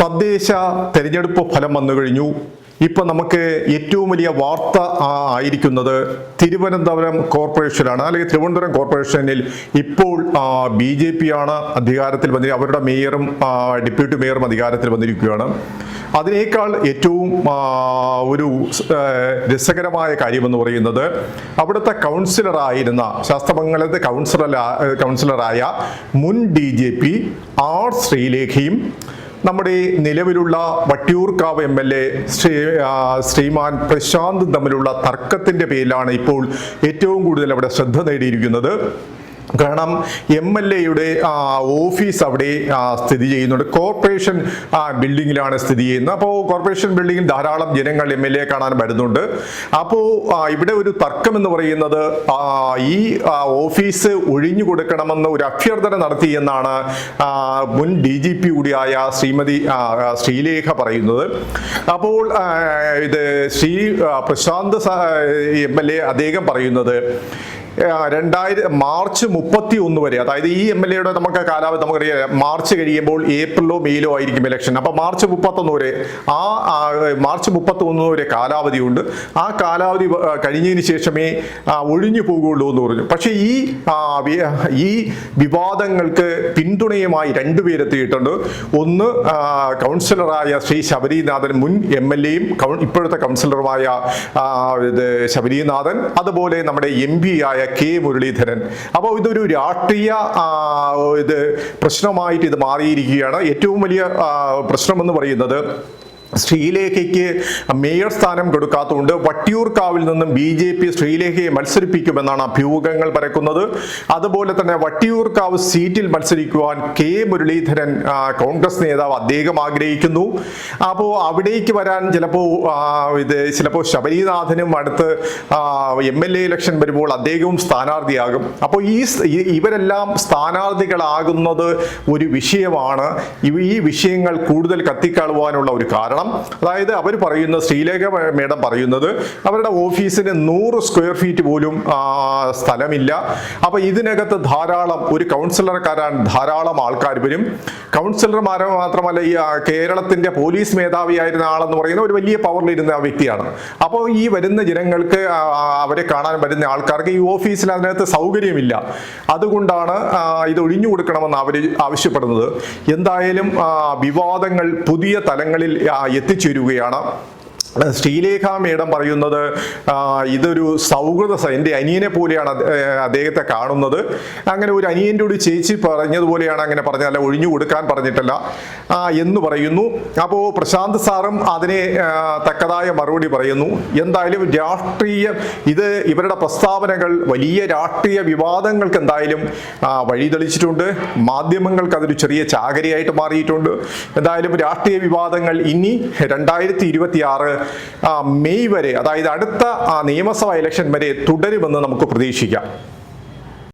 തദ്ദേശ തെരഞ്ഞെടുപ്പ് ഫലം വന്നു കഴിഞ്ഞു. ഇപ്പൊ നമുക്ക് ഏറ്റവും വലിയ വാർത്ത ആയിരിക്കുന്നത് തിരുവനന്തപുരം കോർപ്പറേഷനാണ് അല്ലെങ്കിൽ തിരുവനന്തപുരം കോർപ്പറേഷനിൽ ഇപ്പോൾ ബി ജെ പി ആണ് അധികാരത്തിൽ വന്നി അവരുടെ മേയറും ഡെപ്യൂട്ടി മേയറും അധികാരത്തിൽ വന്നിരിക്കുകയാണ്. അതിനേക്കാൾ ഏറ്റവും ഒരു രസകരമായ കാര്യമെന്ന് പറയുന്നത് അവിടുത്തെ കൗൺസിലറായിരുന്ന ശാസ്ത്രമംഗലത്തെ കൗൺസിലർ കൗൺസിലറായ മുൻ ഡി ജെ പി ആർ ശ്രീലേഖയും നമ്മുടെ നിലവിലുള്ള Vattiyoorkavu M L A Shri Shriman Prashanth തമ്മിലുള്ള തർക്കത്തിന്റെ പേരിലാണ് ഇപ്പോൾ ഏറ്റവും കൂടുതൽ അവിടെ ശ്രദ്ധ നേടിയിരിക്കുന്നത്. കാരണം എം എൽ എയുടെ ഓഫീസ് അവിടെ സ്ഥിതി ചെയ്യുന്നുണ്ട്. കോർപ്പറേഷൻ ബിൽഡിങ്ങിലാണ് സ്ഥിതി ചെയ്യുന്നത്. അപ്പോൾ കോർപ്പറേഷൻ ബിൽഡിങ്ങിൽ ധാരാളം ജനങ്ങൾ എം എൽ എ കാണാൻ വരുന്നുണ്ട്. അപ്പോൾ ഇവിടെ ഒരു തർക്കം എന്ന് പറയുന്നത് ഈ ഓഫീസ് ഒഴിഞ്ഞു കൊടുക്കണമെന്ന് ഒരു അഭ്യർത്ഥന നടത്തി എന്നാണ് മുൻ ഡി ജി പി കൂടിയായ ശ്രീമതി ശ്രീലേഖ പറയുന്നത്. അപ്പോൾ ഇത് Shri Prashanth M L A അദ്ദേഹം പറയുന്നത് രണ്ടായിരം മാർച്ച് മുപ്പത്തി ഒന്ന് വരെ അതായത് ഈ എം എൽ എയുടെ നമുക്ക് കാലാവധി നമുക്കറിയാം മാർച്ച് കഴിയുമ്പോൾ ഏപ്രിലോ മെയിലോ ആയിരിക്കും ഇലക്ഷൻ. അപ്പോൾ മാർച്ച് മുപ്പത്തൊന്ന് വരെ ആ മാർച്ച് മുപ്പത്തി ഒന്ന് വരെ കാലാവധിയുണ്ട്. ആ കാലാവധി കഴിഞ്ഞതിന് ശേഷമേ ഒഴിഞ്ഞു പോകുള്ളൂ എന്ന് പറഞ്ഞു. പക്ഷേ ഈ ഈ വിവാദങ്ങൾക്ക് പിന്തുണയുമായി രണ്ടുപേരെത്തിയിട്ടുണ്ട് ഒന്ന് കൗൺസിലറായ ശ്രീ ശബരിനാഥൻ മുൻ എം എൽ എയും ഇപ്പോഴത്തെ കൗൺസിലറുമായ ശബരിനാഥൻ അതുപോലെ നമ്മുടെ എം പി ആയ കെ മുരളീധരൻ. അപ്പോൾ ഇതൊരു രാഷ്ട്രീയ ഇത് പ്രശ്നമായിട്ട് ഇത് മാറിയിരിക്കുകയാണ്. ഏറ്റവും വലിയ പ്രശ്നമെന്ന് പറയുന്നത് ശ്രീലേഖയ്ക്ക് മേയർ സ്ഥാനം കൊടുക്കാത്തതുകൊണ്ട് വട്ടിയൂർക്കാവിൽ നിന്നും ബി ജെ പി ശ്രീലേഖയെ മത്സരിപ്പിക്കുമെന്നാണ് അഭ്യൂഹങ്ങൾ പരക്കുന്നത്. അതുപോലെ തന്നെ വട്ടിയൂർക്കാവ് സീറ്റിൽ മത്സരിക്കുവാൻ കെ മുരളീധരൻ കോൺഗ്രസ് നേതാവ് അദ്ദേഹം ആഗ്രഹിക്കുന്നു. അപ്പോൾ അവിടേക്ക് വരാൻ ചിലപ്പോൾ ഇത് ചിലപ്പോൾ ശബരിനാഥനും അടുത്ത് എം എൽ എ ഇലക്ഷൻ വരുമ്പോൾ അദ്ദേഹവും സ്ഥാനാർത്ഥിയാകും. അപ്പോൾ ഈ ഇവരെല്ലാം സ്ഥാനാർത്ഥികളാകുന്നത് ഒരു വിഷയമാണ്. ഈ വിഷയങ്ങൾ കൂടുതൽ കത്തിക്കാളുവാനുള്ള ഒരു കാരണം അതായത് അവർ പറയുന്ന ശ്രീലേഖ മേഡം പറയുന്നത് അവരുടെ ഓഫീസിന് നൂറ് സ്ക്വയർ ഫീറ്റ് പോലും സ്ഥലമില്ല. അപ്പൊ ഇതിനകത്ത് ധാരാളം ഒരു കൗൺസിലർക്കാരാണ് ധാരാളം ആൾക്കാർ വരും. കൗൺസിലർമാരെ മാത്രമല്ല ഈ കേരളത്തിന്റെ പോലീസ് മേധാവിയായിരുന്ന ആളെന്ന് പറയുന്ന ഒരു വലിയ പവറിലിരുന്ന വ്യക്തിയാണ്. അപ്പോൾ ഈ വരുന്ന ജനങ്ങൾക്ക് അവരെ കാണാൻ വരുന്ന ആൾക്കാർക്ക് ഈ ഓഫീസിൽ അതിനകത്ത് സൗകര്യമില്ല. അതുകൊണ്ടാണ് ഇത് ഒഴിഞ്ഞു കൊടുക്കണമെന്ന് അവർ ആവശ്യപ്പെടുന്നത്. എന്തായാലും വിവാദങ്ങൾ പുതിയ തലങ്ങളിൽ എത്തിച്ചേരുകയാണ്. ശ്രീലേഖ മേഡം പറയുന്നത് ഇതൊരു സൗഹൃദ എന്റെ അനിയനെ പോലെയാണ് അദ്ദേഹത്തെ കാണുന്നത്. അങ്ങനെ ഒരു അനിയന്റെ ഒരു ചേച്ചി പറഞ്ഞതുപോലെയാണ് അങ്ങനെ പറഞ്ഞത്. അല്ല ഒഴിഞ്ഞു കൊടുക്കാൻ പറഞ്ഞിട്ടല്ല എന്ന് പറയുന്നു. അപ്പോൾ പ്രശാന്ത് സാറും അതിനെ തക്കതായ മറുപടി പറയുന്നു. എന്തായാലും രാഷ്ട്രീയ ഇത് ഇവരുടെ പ്രസ്താവനകൾ വലിയ രാഷ്ട്രീയ വിവാദങ്ങൾക്ക് എന്തായാലും വഴിതെളിച്ചിട്ടുണ്ട്. മാധ്യമങ്ങൾക്ക് അതൊരു ചെറിയ ചാകരയായിട്ട് മാറിയിട്ടുണ്ട്. എന്തായാലും രാഷ്ട്രീയ വിവാദങ്ങൾ ഇനി രണ്ടായിരത്തി ഇരുപത്തി ആറ് മെയ് വരെ അതായത് അടുത്ത ആ, നിയമസഭാ ഇലക്ഷൻ വരെ തുടരുമെന്ന് നമുക്ക് പ്രതീക്ഷിക്കാം.